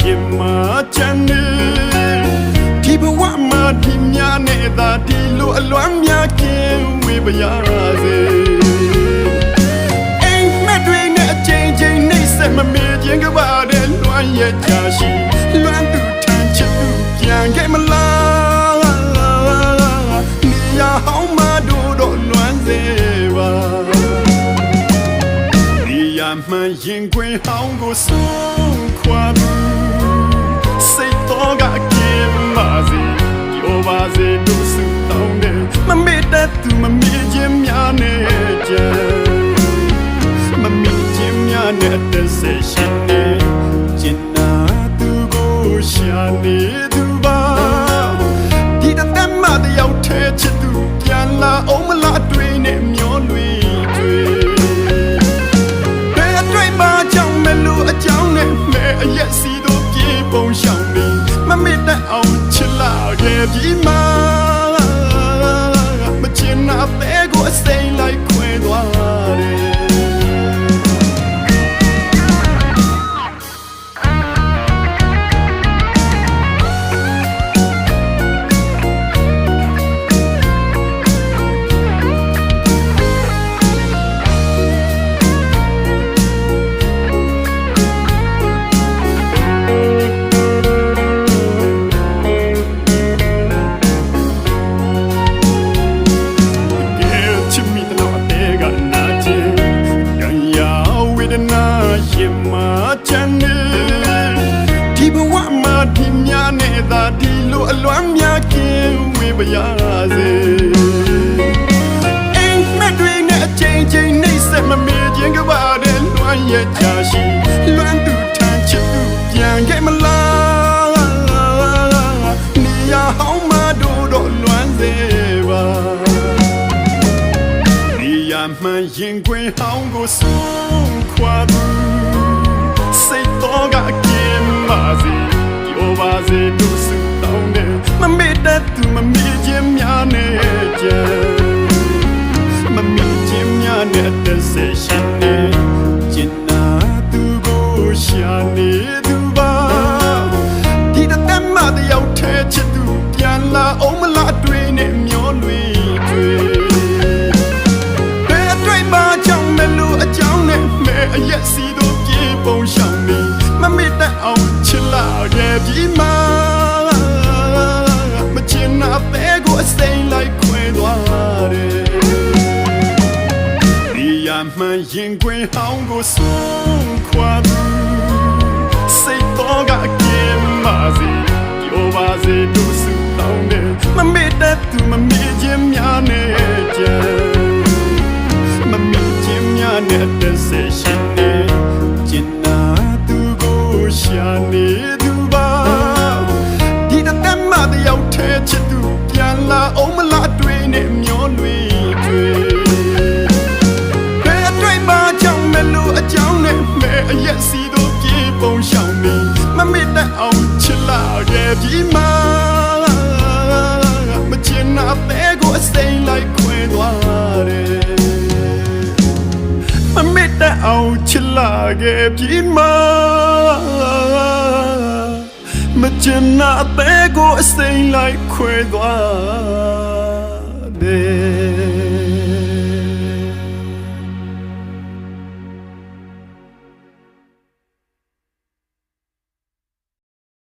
ရင်မှာချမ်းနေဒီဘဝမှာဒီများနဲ့သာဒီလိုအလွမ်းများကင်းဝေပါရစေအိမ်မက်တွေနဲ့အချိန်ချင်းနှိမ့်ဆက်မမေ့ခြင်းကပါတဲ့လွမ်းရဲ့ချာရှိလွမ်းသူထမ်းချစ်သူပြန်ခဲ့မလားနေရဟောင်းမတို့တော့လွမ်းစေပါနေရမှန်ရင်ခွင်ဟောင်းကိုဆုံး ခြင်းများနဲ့တစ်ဆက်ရှိနေကျင်နာသူကိုရှာနေသူပါဒီတသက်မှတယောက်ထဲချစ်သူပြန်လာအောင်မလားတွေ့နေမျောလွေတွေဘယ်အတွေ့မှကြောင့်မလို့အကြောင်းနဲ့မဲအရက်စီတို့ပြေပုံရှောင်နေမမေ့တတ်အောင်ချစ်လာခဲ့ပြီမှာမ ဒီများနဲ့သာဒီလိုအလွမ်းများကင်းဝေပါရစေအိမ်မက်တွေနဲ့အချိန်ချင်းနှိမ့်ဆက်မမေ့ခြင်းကပါတဲ့လွမ်းရဲ့ချာရှိလွမ်းသူထမ်းချစ်သူပြန်ခဲ့မလားနေရဟောင်းမတို့တော့လွမ်းစေပါနေရမှန်ရင်ခွင်ဟောင်းကိုဆုံးခွာသူစိတ်တော်ကကင်းပါစေ ပြောပါစေတို့စုတောင်းတယ်မမေ့တတ်သူမမေ့ခြင်းများနဲ့ကြံမမေ့ခြင်းများနဲ့တစ်ဆက်ရှိနေကျ ရမှန်ရင်ခွင်ဟောင်းကိုဆုံးခွာသူစိတ်တော်ကကင်းပါစေပြောပါစေတို့စုတောင်းတယ်မမေ့တတ်သူမမေ့ခြင်းများနဲ့ကြံမမီခြင်းများနဲ့တစ်ဆက်ရှိ ပြီမှာမချင်နာတဲ့ကိုအစိမ်းလိုက်ခွဲသွားတယ်မမေ့တတ်အောင်ချစ်လာခဲ့ပြီမှာမချင်နာအသေးကိုအစိမ်းလိုက်ခွဲသွားတယ်